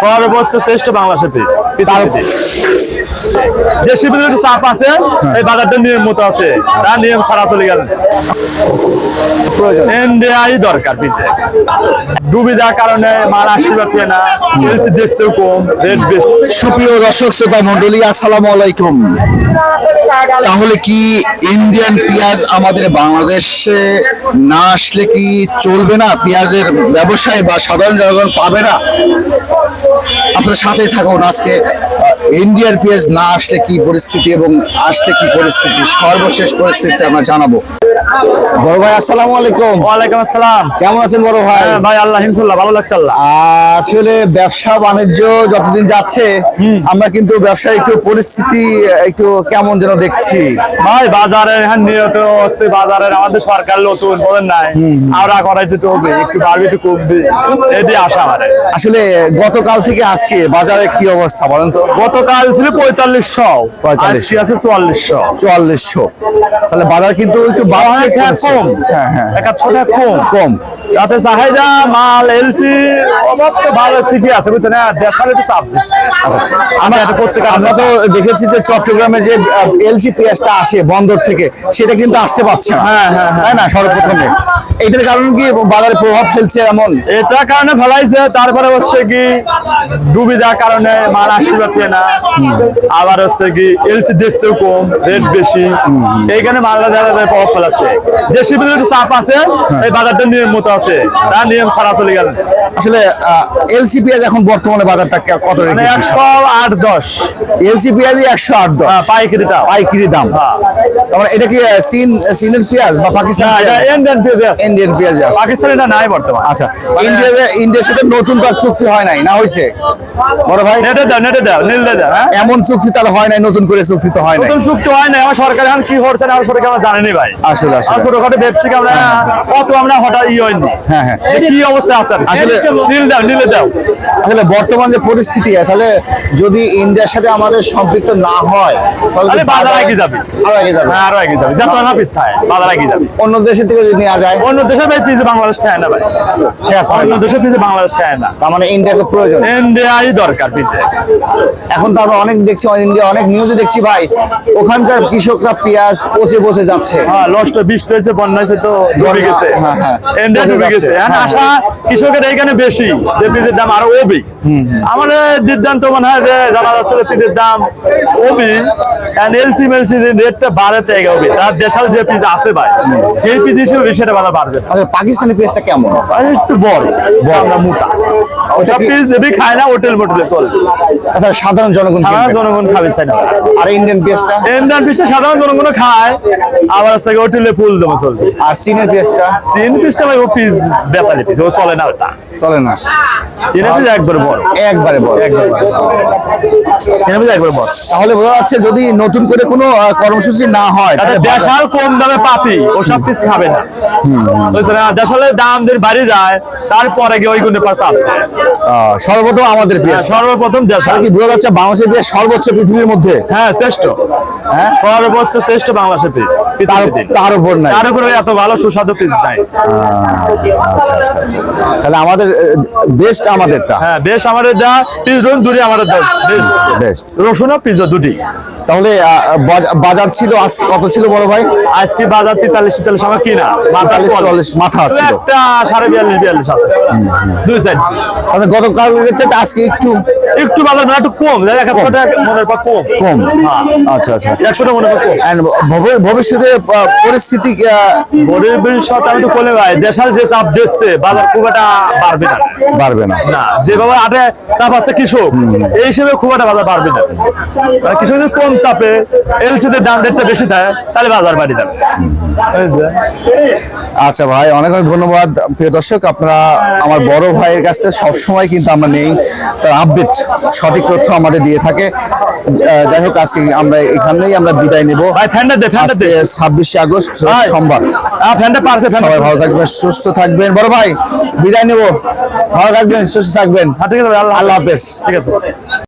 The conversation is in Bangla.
সর্বোচ্চ শ্রেষ্ঠ বাংলাদেশে পৃথিবীতে দেশি বিরোধী চাপ আছে, এই বাজারটা নিয়ম মতো আছে। তার নিয়ম ছাড়া চলে গেল। দরকার কারণে না। সুপ্রিয় আসসালামু আলাইকুম। তাহলে কি ইন্ডিয়ান পেঁয়াজ আমাদের বাংলাদেশে না আসলে কি চলবে না? পেঁয়াজের ব্যবসায় বা সাধারণ জনগণ পাবে না? আপনার সাথে থাকুন আজকে। ইন্ডিয়ার পেঁয়াজ না আসলে কি পরিস্থিতি এবং আসলে কি পরিস্থিতি, সর্বশেষ পরিস্থিতি আমরা জানাব। বড় ভাই আসসালামু আলাইকুম। ওয়ালাইকুম আসসালাম। কেমন আছেন বড় ভাই? হ্যাঁ, ভাই আল্লাহ হিমসুল্লাহ ভালো লাগছে আল্লাহ। আসলে ব্যবসা বাণিজ্য যতদিন যাচ্ছে আমরা কিন্তু ব্যবসায় একটু পরিস্থিতি একটু কেমন যেন দেখছি। ভাই বাজারে এখন নিয়ত হচ্ছে বাজারের আমাদের সরকার নতুন বলেন নাই। আমরা করাইতে তো হবে একটু বাড়বে একটু কমবে এটি আশা আমার আসলে গতকাল থেকে আজকে বাজারে কি অবস্থা বলেন তো? গতকাল ছিল পঁয়তাল্লিশশো। 4500 আজকে আছে চুয়াল্লিশশো। চুয়াল্লিশশো। তাহলে বাজার কিন্তু একটু বাড়ছে। কমছে। কম। হ্যাঁ হ্যাঁ ছোটা কম। কম। তাতে চাহিদা মাল এলসি অভাব তো ভালো ঠিকই আছে বুঝছেন না একটু চাপ আচ্ছা আমরা এটা করতে আমরা তো দেখেছি যে চট্টগ্রামে যে এলসি পেঁয়াজটা আসে বন্দর থেকে সেটা কিন্তু আসতে পারছে না। হ্যাঁ, হ্যাঁ, হ্যাঁ। তাই না সর্বপ্রথমে? এটার কারণ কি বাজারে প্রভাব ফেলছে এমন? এটা কারণে ফেলাইছে তারপরে হচ্ছে কি ডুবি যাওয়ার কারণে মাল আসতে পারছে না আবার হচ্ছে কি এলসি দেখছেও কম রেট বেশি। এইখানে মালটা যারা যায় প্রভাব ফেলাচ্ছে। দেশি বিরোধী চাপ আছে এই বাজারটা নিয়ম মতো আছে। তার নিয়ম ছাড়া চলে গেল। আসলে এলসি পেঁয়াজ এখন বর্তমানে বাজারটা কত মানে রেখেছে একশো আট দশ। এলসি পেঁয়াজ একশো আট দশ। হ্যাঁ, পাইকারি দাম। পাইকারি দাম। হ্যাঁ। তারপরে এটা কি আহ, চীন পেঁয়াজ বা পাকিস্তান ইন্ডিয়ান পেঁয়াজ? ইন্ডিয়ান পেঁয়াজ পাকিস্তান এটা নাই বর্তমান। আচ্ছা ইন্ডিয়া ইন্ডিয়ার সাথে নতুন কার চুক্তি হয় নাই না হয়েছে বড় ভাই? নেটে দাও নেটে দাও নীল দাও হ্যাঁ? এমন চুক্তি তাহলে হয় নাই নতুন করে চুক্তি তো হয় নাই। নতুন চুক্তি হয় না আমার সরকার এখন কি করছে না সরকার আমরা জানিনি ভাই। আসলে আসলে। ছোটখাটো ব্যবসায়িক আমরা কত আমরা হঠাৎ ই হয়নি হ্যাঁ, হ্যাঁ। কি অবস্থা আছে? আসলে- নীল দাও নীলে দাও। আসলে বর্তমান যে পরিস্থিতি তাহলে যদি ইন্ডিয়ার সাথে আমাদের সম্পৃক্ত না হয় তাহলে বাজার এগিয়ে যাবে। এগিয়ে যাবে। হ্যাঁ আরও এগিয়ে যাবে। যত না পিস্তায় বাজার এগিয়ে যাবে। অন্য দেশের থেকে যদি নেওয়া যায়? অন্য দেশে ভাই পিছিয়ে বাংলাদেশ চায় না ভাই। অন্য না। দেশে বাংলাদেশ চায় না। তার মানে ইন্ডিয়াকে প্রয়োজন। ইন্ডিয়াই দরকার এখন তো আমরা অনেক দেখছি ইন্ডিয়া অনেক নিউজে দেখছি ভাই। ওখানকার কৃষকরা পেঁয়াজ পচে পচে যাচ্ছে। হ্যাঁ লস্ট বৃষ্টি হয়েছে বন্যা হয়েছে তো ডুবে গেছে। হ্যাঁ, হ্যাঁ। ইন্ডিয়া ডুবে গেছে। হ্যাঁ হ্যাঁ, আশা কৃষকের এইখানে বেশি। যে পিসের দাম আরও ওবি। আমাদের সিদ্ধান্ত মনে হয় যে জানা যাচ্ছে যে পিসের দাম ওবি। এলসি মেলসি যে রেটটা বাড়াতে হবে। তার দেশাল যে পিস আছে ভাই সেই পিস হিসেবে সেটা ভালো বাড়বে। আচ্ছা পাকিস্তানি পেঁয়াজটা কেমন? একটু বড় আমরা মোটা। ওসব পিস এবি খায় না হোটেল মোটেলে চলবে আচ্ছা সাধারণ জনগণ সাধারণ জনগণ খাবে না? আর ইন্ডিয়ান পেঁয়াজটা ইন্ডিয়ান পিসে সাধারণ জনগণ খায় আবার হচ্ছে হোটেলে ফুল দেবো চলবে। আর চীনের পেঁয়াজটা চীন পিসটা ভাই ও পিস ব্যাপারে পিস ও চলে না ওটা। চলে না। চীনের পিস একবার বড়। একবারে বড়। একবার বড়। চীনের পিস একবার বড়। তাহলে বোঝা যাচ্ছে যদি নতুন করে কোনো কর্মসূচি না হয় তাহলে দেশাল কম দামে পাতি পিস খাবে না। বুঝছে না? দেশালের দাম যদি বাড়ি যায় তারপরে গিয়ে ওই গুণে সর্বপ্রথম আমাদের পেঁয়াজ সর্বপ্রথম দেশাল। কি বোঝা যাচ্ছে বাংলাদেশের পেঁয়াজ সর্বোচ্চ পৃথিবীর মধ্যে? হ্যাঁ শ্রেষ্ঠ। হ্যাঁ? সর্বোচ্চ শ্রেষ্ঠ বাংলাদেশের পিস তার উপর নাই। তার উপরে এত ভালো সুস্বাদু পিস নাই। আচ্ছা আচ্ছা আচ্ছা। তাহলে আমাদের বেস্ট আমাদেরটা? হ্যাঁ বেশ আমাদের যা পিস রসুন দুটি আমাদের দাও বেস্ট রসুন ও পিস দুটি। তাহলে বাজার ছিল আজকে কত ছিল বড় ভাই? আজকে বাজার তেতাল্লিশ তেতাল্লিশ আমার কিনা? তেতাল্লিশ চল্লিশ। মাথা ছিল। সাড়ে বিয়াল্লিশ বিয়াল্লিশ আছে। দুই সাইড তাহলে গতকাল আজকে একটু একটু বাজার মানে একটু কম। একশো টাকা মনের পর কম। কম। হ্যাঁ। আচ্ছা আচ্ছা। একশোটা মনের পর কম। ভবিষ্যতে পরিস্থিতি সাথে আমি তো বলে ভাই দেশাল যে চাপ দিচ্ছে বাজার খুব একটা বাড়বে না। বাড়বে না। না যেভাবে আটে চাপ আছে কৃষক এই হিসেবে খুব একটা বাজার বাড়বে না। কৃষক কম চাপে এলসিদের দাম রেটটা বেশি থাকে তাহলে বাজার বাড়ি যাবে। আচ্ছা ভাই অনেক অনেক ধন্যবাদ। প্রিয় দর্শক আপনারা আমার বড় ভাইয়ের কাছ থেকে সবসময় কিন্তু আমরা নেই। তার আপডেট সঠিক তথ্য আমাদের দিয়ে থাকে। যাই হোক আজকে আমরা এখানেই আমরা বিদায় নেব। ভাই ফ্যানটা দে ফ্যানটা দে। ছাব্বিশে আগস্ট। সোমবার। সবাই ভালো থাকবেন সুস্থ থাকবেন। বড় ভাই বিদায় নেব। ভালো থাকবেন সুস্থ থাকবেন। হ্যাঁ আল্লাহ হাফেজ। ঠিক আছে।